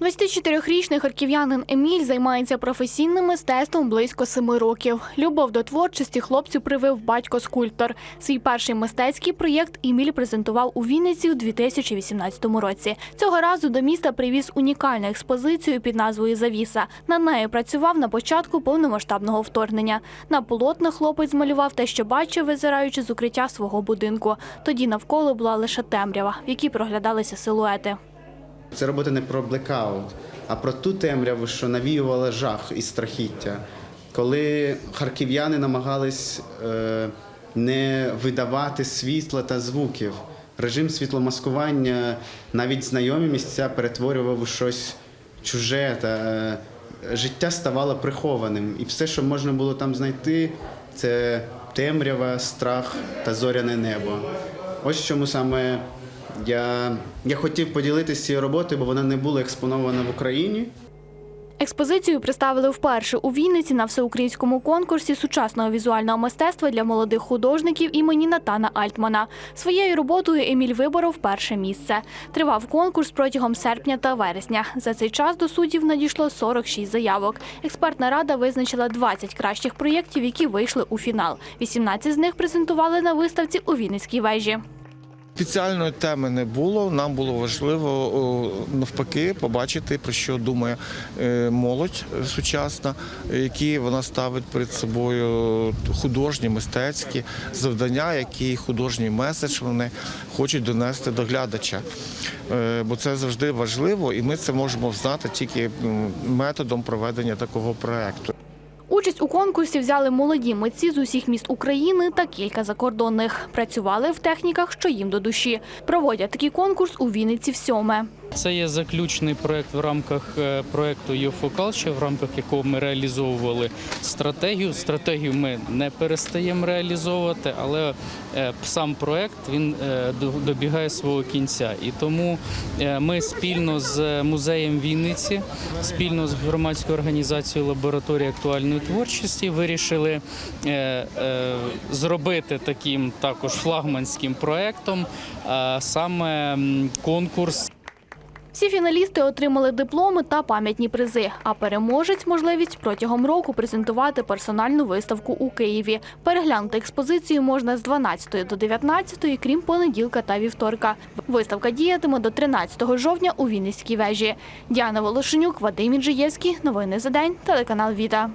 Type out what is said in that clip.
24-річний харків'янин Еміль займається професійним мистецтвом близько семи років. Любов до творчості хлопцю привив батько-скульптор. Свій перший мистецький проєкт Еміль презентував у Вінниці у 2018 році. Цього разу до міста привіз унікальну експозицію під назвою Завіса. На неї працював на початку повномасштабного вторгнення. На полотна хлопець змалював те, що бачив, визираючи з укриття свого будинку. Тоді навколо була лише темрява, в якій проглядалися силуети. Це робота не про блекаут, а про ту темряву, що навіювала жах і страхіття. Коли харків'яни намагались е, не видавати світла та звуків, режим світломаскування навіть знайомі місця перетворював у щось чуже та е, життя ставало прихованим. І все, що можна було там знайти, це темрява, страх та зоряне небо. Ось чому саме я, я хотів поділитися цією роботою, бо вона не була експонована в Україні. Експозицію представили вперше у Вінниці на всеукраїнському конкурсі сучасного візуального мистецтва для молодих художників імені Натана Альтмана. Своєю роботою Еміль виборов перше місце. Тривав конкурс протягом серпня та вересня. За цей час до суддів надійшло 46 заявок. Експертна рада визначила 20 кращих проєктів, які вийшли у фінал. 18 з них презентували на виставці у Вінницькій вежі. Спеціальної теми не було. Нам було важливо навпаки побачити, про що думає е, молодь сучасна, які вона ставить перед собою художні, мистецькі завдання, які художній меседж вони хочуть донести до глядача. Е, Бо це завжди важливо, і ми це можемо знати тільки методом проведення такого проекту. Участь у конкурсі взяли молоді митці з усіх міст України та кілька закордонних. Працювали в техніках, що їм до душі. Проводять такий конкурс у Вінниці всьоме. Це є заключний проект в рамках е, проекту «Юфокалче», в рамках якого ми реалізовували стратегію. Стратегію ми не перестаємо реалізовувати, але е, сам проект він е, до- добігає свого кінця. І тому ми спільно з музеєм Вінниці, спільно з громадською організацією лабораторії актуальної творчості вирішили зробити таким також флагманським проектом саме конкурс Всі фіналісти отримали дипломи та пам'ятні призи. А переможець можливість протягом року презентувати персональну виставку у Києві. Переглянути експозицію можна з 12 до 19, крім понеділка та вівторка. Виставка діятиме до 13 жовтня у Вінницькій вежі. Діана Волошенюк, Вадим Іджиєвський. Новини за день. Телеканал Віта.